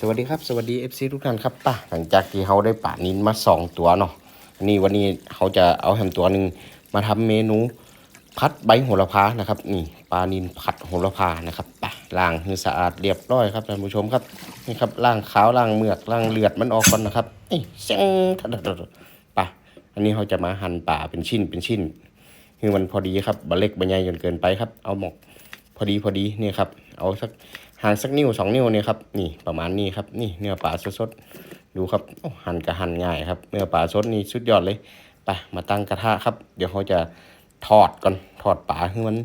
สวัสดีครับ สวัสดี FC ทุกท่านครับป่ะหลังจากที่เขาได้ป่านินมาสองตัวเนาะนนี้วันนี้เขาจะเอาแฮมตัวหนึ่งมาทำเมนูพัดใบโหระพานะครับนี่ปลานินผัดโหระพานะครับไปล้างให้สะอาดเรียบร้อยครับท่านผู้ชมครับนี่ครับล้างขาวล้างเมือกล้างเลือดมันออกก่อนนะครับเอ้ยเสียงทัดๆไปอันนี้เขาจะมาหั่นป่าเป็นชิ้นเป็นชิ้นคือมันพอดีครับบะเล็กบะใหญ่จนเกินไปครับ เอาหมกพอดีพอดีนี่ครับ เอาสัก ห่างสักนิ้วสองนิ้วเนี่ยครับนี่ประมาณนี้ครับนี่เนื้อปลาสดๆดูครับหั่นกระหั่นง่ายครับเนื้อปลาสดนี่สุดยอดเลยไปมาตั้งกระทะครับ เดี๋ยวเขาจะทอดก่อนทอดปลาให้มัน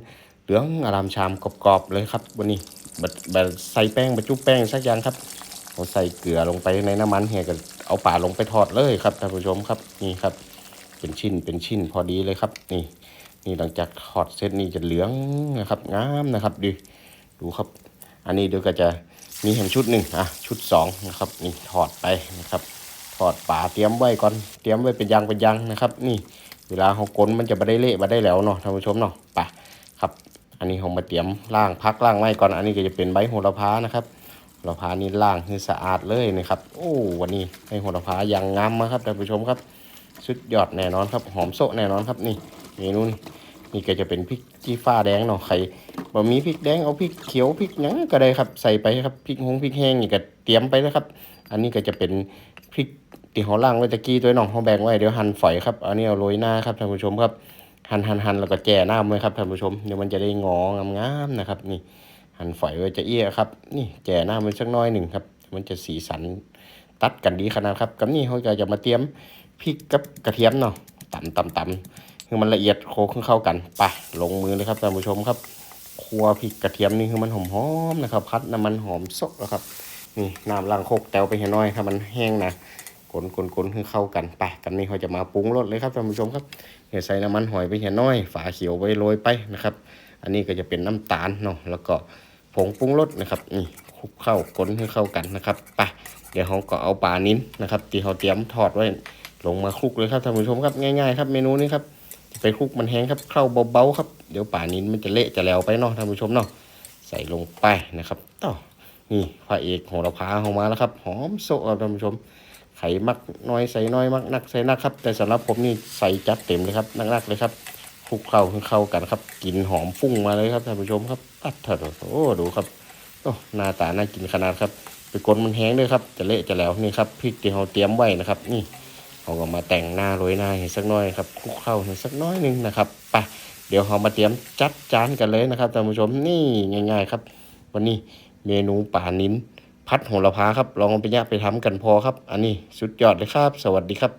เหลืองอารามชามกรอบๆเลยครับวันนี้แบบใส่แป้งบรรจุแป้งสักอย่างครับเอาใส่เกลือลงไปในน้ำมันเฮียก็เอาปลาลงไปทอดเลยครับท่านผู้ชมครับนี่ครับ เป็นชิ้นเป็นชิ้นพอดีเลยครับ นี่นี่หลังจากทอดเสร็จนี่จะเหลืองนะครับงามนะครับดูดูครับ อันนี้เดี๋ยวก็จะมีแฮมชุดหนึ่งอะชุดสองนะครับนี่ทอดไปนะครับทอดปลาเตรียมไว้ก่อนเตรียมไว้เป็นยางเป็นยางนะครับ นี่เวลาเขากลนมันจะไม่ได้เละมาได้แล้วเนาะท่านผู้ชมเนาะไปครับ อันนี้เรามาเตรียมล่างพักล่างไว้ก่อนอันนี้ก็จะเป็นใบโหระพานะครับโหระพานี่ล่างให้สะอาดเลยนะครับ โอ้วันนี้ใบโหระพายังงามมากครับท่านผู้ชมครับสุดยอดแน่นอนครับ หอมโซะแน่นอนครับนี่เมนูนี่นี่ก็จะเป็นพริกจี้ฟ้าแดงเนาะใคร บ่มีพริกแดงเอาพริกเขียวพริกหยังก็ได้ครับใส่ไปครับพริกหงพริกแห้งนี่ก็เตรียมไปนะครับ อันนี้ก็จะเป็นพริกที่เขาล่างไว้ตะกี้ตัวน้องเขาแบ่งไว้เดี๋ยวหั่นฝอยครับอันนี้เอาโรยหน้าครับท่านผู้ชมครับหั่นหั่นหั่นแล้วก็แจ่หน้าไว้ครับท่านผู้ชมเดี๋ยวมันจะได้งองามๆนะครับ นี่หั่นฝอยไว้จะเอี้ยครับ นี่แจ่หน้ามันสักน้อยหนึ่งครับ มันจะสีสันตัดกันดีขนาดครับกับนี่เขาจะจะมาเตรียมพริกกับกระเทียมเนาะตำตำตำคือมันละเอียดโคขึ้นเข้ากันไปลงมือเลยครับท่านผู้ชมครับ ครัวพริกกระเทียมนี่คือมันหอมหอมๆนะครับพัดน้ำมันหอมสดแล้วครับนี่น้ำล้างโคกแตวไปให้น้อยครับมันแห้งนะกลนกลนกลนคือเข้ากันไปกันนี้เขาจะมาปรุงรสเลยครับท่านผู้ชมครับเดี๋ยวใส่น้ำมันหอยไปให้น้อย ฝาเขียวไปโรยไปนะครับ อันนี้ก็จะเป็นน้ำตาลเนาะแล้วก็ผงปรุงรสนะครับนี่คลุกเข้ากลนให้เข้ากันนะครับไปเดี๋ยวเขาก็เอาปลานิ้นนะครับที่เขาเตรียมทอดไว้ลงมาคลุกเลยครับท่านผู้ชมครับง่ายๆครับเมนูนี้ครับไปคลุกมันแห้งครับเข้าเบาๆครับ เดี๋ยวป่านี้มันจะเละจะแล้วไปเนาะท่านผู้ชมเนาะใส่ลงไปนะครับต่อนี่พระเอกโหระพาออกมาแล้วครับ หอมโซะครับท่านผู้ชม ไข่มักน้อยใส่น้อยมักนักใส่นักครับ แต่สำหรับผมนี่ใส่จัดเต็มเลยครับนักๆเลยครับคลุกเข้าเข้ากันครับกลิ่นหอมฟุ้งมาเลยครับท่านผู้ชมครับอัดเถอะโอ้ดูครับโอ้หน้าตาน่ากินขนาดครับ ไปกลนมันแห้งด้วยครับจะเละจะแล้วนี่ครับพริกที่เราเตรียมไว้นะครับ นี่เขาก็มาแต่งหน้าโรยหน้าให้สักน้อยครับคลุกเข้าให้สักน้อยนึงนะครับไป เดี๋ยวเรามาเตรียมจัดจานกันเลยนะครับท่านผู้ชมนี่ง่าย ๆ ครับ วันนี้เมนูป่านิ้นพัดโหระพาครับ ลองไปย่าไปทำกันพอครับ อันนี้สุดยอดเลยครับ สวัสดีครับ